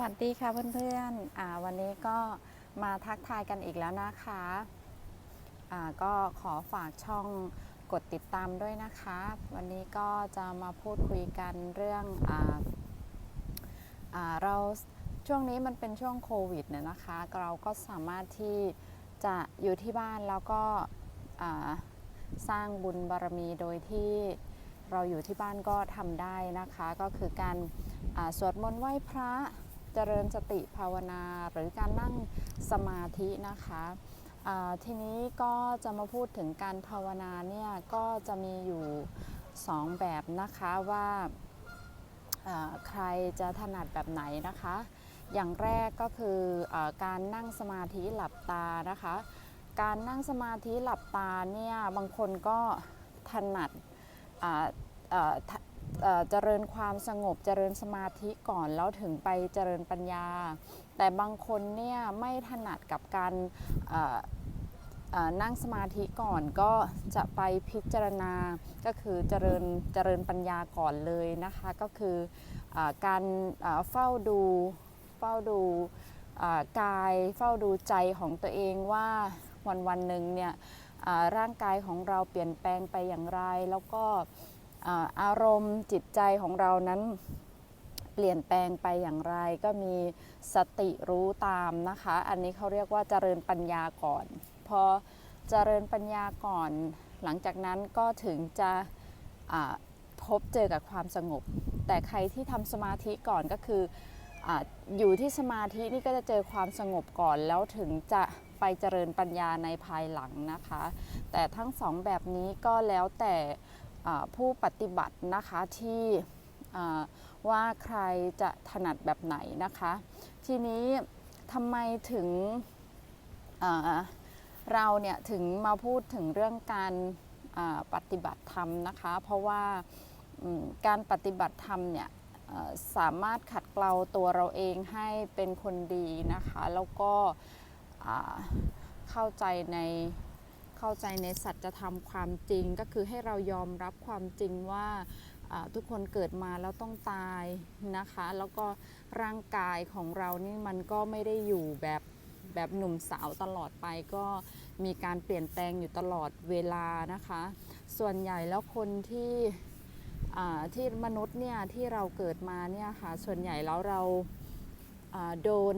ค่ะเพื่อนๆอ่าวันนี้ก็มาทักทายกันอีกแล้วนะคะอ่าก็ขอฝากช่องกดติดตามด้วยนะคะ วันนี้ก็จะมาพูดคุยกันเรื่องอาอ่าเราช่วงนี้มันเป็นช่วงโควิดเนี่ยนะคะ เราก็สามารถที่จะอยู่ที่บ้านแล้วก็อ่าสร้างบุญบารมีโดยที่เราอยู่ที่บ้านก็ทำได้นะคะ ก็คือการสวดมนต์ไหว้พระ เจริญสติภาวนาหรือการนั่งสมาธินะคะทีนี้ก็จะมาพูดถึงการภาวนาเนี่ยก็จะมีอยู่ 2 แบบนะคะว่าใครจะถนัดแบบไหนนะคะ อย่างแรกก็คืออการนั่งสมาธิหลับตานะคะ การนั่งสมาธิหลับตาเนี่ยบางคนก็ถนัด เจริญความสงบเจริญสมาธิก่อนแล้วถึงไปเจริญปัญญา แต่บางคนเนี่ยไม่ถนัดกับการนั่งสมาธิก่อนก็จะไปพิจารณาก็คือเจริญเจริญปัญญาก่อนเลยนะคะก็คืออการเฝ้าดูเฝ้าดูกายเฝ้าดูใจของตัวเองว่าวันวันหนึ่งเนี่ยร่างกายของเราเปลี่ยนแปลงไปอย่างไรแล้วก็ อารมณ์จิตใจของเรานั้นเปลี่ยนแปลงไปอย่างไรก็มีสติรู้ตามนะคะ อันนี้เขาเรียกว่าเจริญปัญญาก่อน พอเจริญปัญญาก่อน หลังจากนั้นก็ถึงจะพบเจอกับความสงบ แต่ใครที่ทำสมาธิก่อนก็คือออยู่ที่สมาธินี่ก็จะเจอความสงบก่อนแล้วถึงจะไปเจริญปัญญาในภายหลังนะคะ แต่ทั้งสองแบบนี้ก็แล้วแต่ ผู้ปฏิบัตินะคะที่ว่าใครจะถนัดแบบไหนนะคะ ทีนี้ทำไมถึงเราเนี่ยถึงมาพูดถึงเรื่องการปฏิบัติธรรมนะคะ เพราะว่าการปฏิบัติธรรมเนี่ยสามารถขัดเกลาตัวเราเองให้เป็นคนดีนะคะ แล้วก็เข้าใจใน เข้าใจในสัจธรรมความจริง ก็คือให้เรายอมรับความจริงว่าทุกคนเกิดมาแล้วต้องตายนะคะ แล้วก็ร่างกายของเรานี่มันก็ไม่ได้อยู่แบบแบบหนุ่มสาวตลอดไปก็มีการเปลี่ยนแปลงอยู่ตลอดเวลานะคะ ส่วนใหญ่แล้วคนที่ที่มนุษย์เนี่ยที่เราเกิดมาเนี่ยค่ะส่วนใหญ่แล้วเราโดน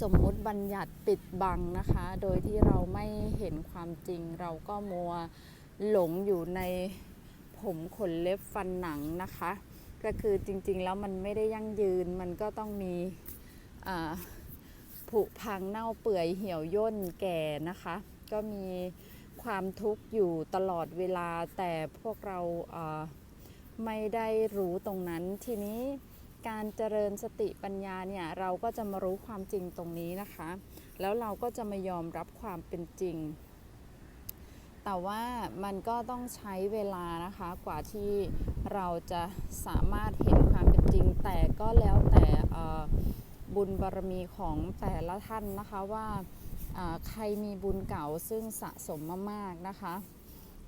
สมมุติบัญญัติปิดบังนะคะ โดยที่เราไม่เห็นความจริง เราก็มัวหลงอยู่ในผมขนเล็บฟันหนังนะคะ ก็คือจริงๆแล้วมันไม่ได้ยั่งยืน มันก็ต้องมีผุพังเน่าเปื่อยเหี่ยวย่นแก่นะคะ ก็มีความทุกข์อยู่ตลอดเวลาแต่พวกเราไม่ได้รู้ตรงนั้นทีนี้ การเจริญสติปัญญาเนี่ยเราก็จะมารู้ความจริงตรงนี้นะคะ แล้วเราก็จะมายอมรับความเป็นจริง แต่ว่ามันก็ต้องใช้เวลานะคะกว่าที่เราจะสามารถเห็นความเป็นจริง แต่ก็แล้วแต่บุญบารมีของแต่ละท่านนะคะว่าใครมีบุญเก่าซึ่งสะสมมามากนะคะ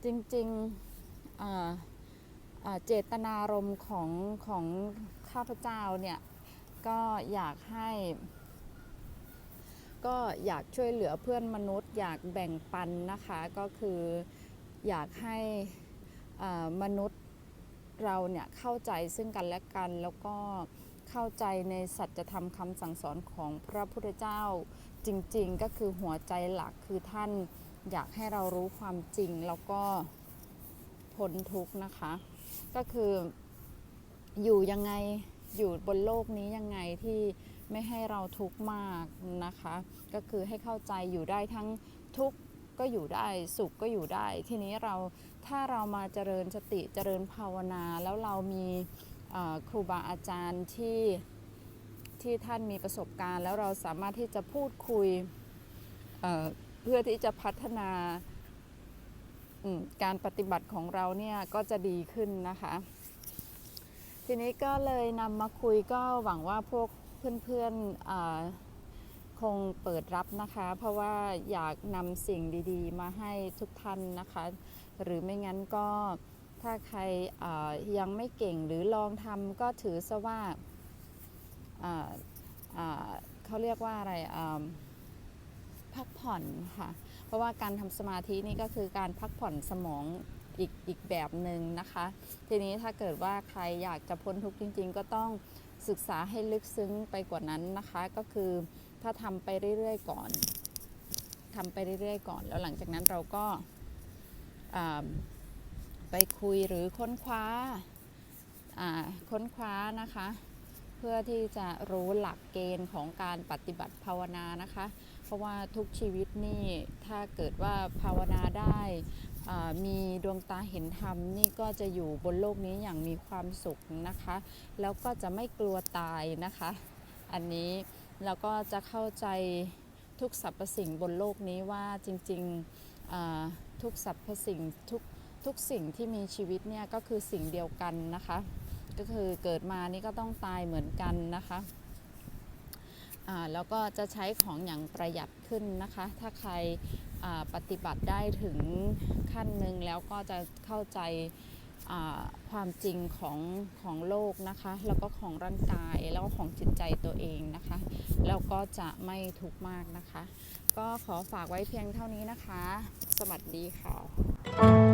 จริงๆเจตนารมณ์ของของ ข้าพเจ้าเนี่ยก็อยากให้ ก็อยากช่วยเหลือเพื่อนมนุษย์ อยากแบ่งปันนะคะก็คืออยากให้มนุษย์เราเนี่ยเข้าใจซึ่งกันและกันแล้วก็เข้าใจในสัจธรรมคำสั่งสอนของพระพุทธเจ้าจริงๆ ก็คือหัวใจหลักคือท่านอยากให้เรารู้ความจริงแล้วก็พ้นทุกข์นะคะ ก็คือ อยู่ยังไงอยู่บนโลกนี้ยังไงที่ไม่ให้เราทุกข์มากนะคะ ก็คือให้เข้าใจอยู่ได้ทั้งทุกข์ก็อยู่ได้สุขก็อยู่ได้ ทีนี้เราถ้าเรามาเจริญสติเจริญภาวนา แล้วเรามีครูบาอาจารย์ที่ที่ท่านมีประสบการณ์ แล้วเราสามารถที่จะพูดคุยเเพื่อที่จะพัฒนาการปฏิบัติของเราเนี่ยก็จะดีขึ้นนะคะ ทีนี้ก็เลยนำมาคุยก็หวังว่าพวกเพื่อนๆคงเปิดรับนะคะ เพราะว่าอยากนำสิ่งดีๆ มาให้ทุกท่านนะคะ หรือไม่งั้นก็ถ้าใครยังไม่เก่งหรือลองทำก็ถือซะว่าเขาเรียกว่าอะไรพักผ่อนค่ะ เพราะว่าการทำสมาธินี่ก็คือการพักผ่อนสมอง อีกอีกแบบหนึ่งนะคะ ทีนี้ถ้าเกิดว่าใครอยากจะพ้นทุกข์จริง ๆ ก็ต้องศึกษาให้ลึกซึ้งไปกว่านั้นนะคะ ก็คือถ้าทำไปเรื่อยๆก่อนทำไปเรื่อยๆก่อน แล้วหลังจากนั้นเราก็ไปคุยหรือค้นคว้าค้นคว้านะคะ เพื่อที่จะรู้หลักเกณฑ์ของการปฏิบัติภาวนานะคะ เพราะว่าทุกชีวิตนี่ถ้าเกิดว่าภาวนาได้มีดวงตาเห็นธรรมนี่ก็จะอยู่บนโลกนี้อย่างมีความสุขนะคะ แล้วก็จะไม่กลัวตายนะคะ อันนี้เราก็จะเข้าใจทุกสรรพสิ่งบนโลกนี้ว่าจริงๆทุกสรรพสิ่งทุกทุกสิ่งที่มีชีวิตเนี่ยก็คือสิ่งเดียวกันนะคะ ก็คือเกิดมานี่ก็ต้องตายเหมือนกันนะคะ แล้วก็จะใช้ของอย่างประหยัดขึ้นนะคะ ถ้าใครปฏิบัติได้ถึงขั้นหนึ่งแล้วก็จะเข้าใจความจริงของของโลกนะคะ แล้วก็ของร่างกายแล้วก็ของจิตใจตัวเองนะคะ แล้วก็จะไม่ทุกข์มากนะคะ ก็ขอฝากไว้เพียงเท่านี้นะคะ สวัสดีค่ะ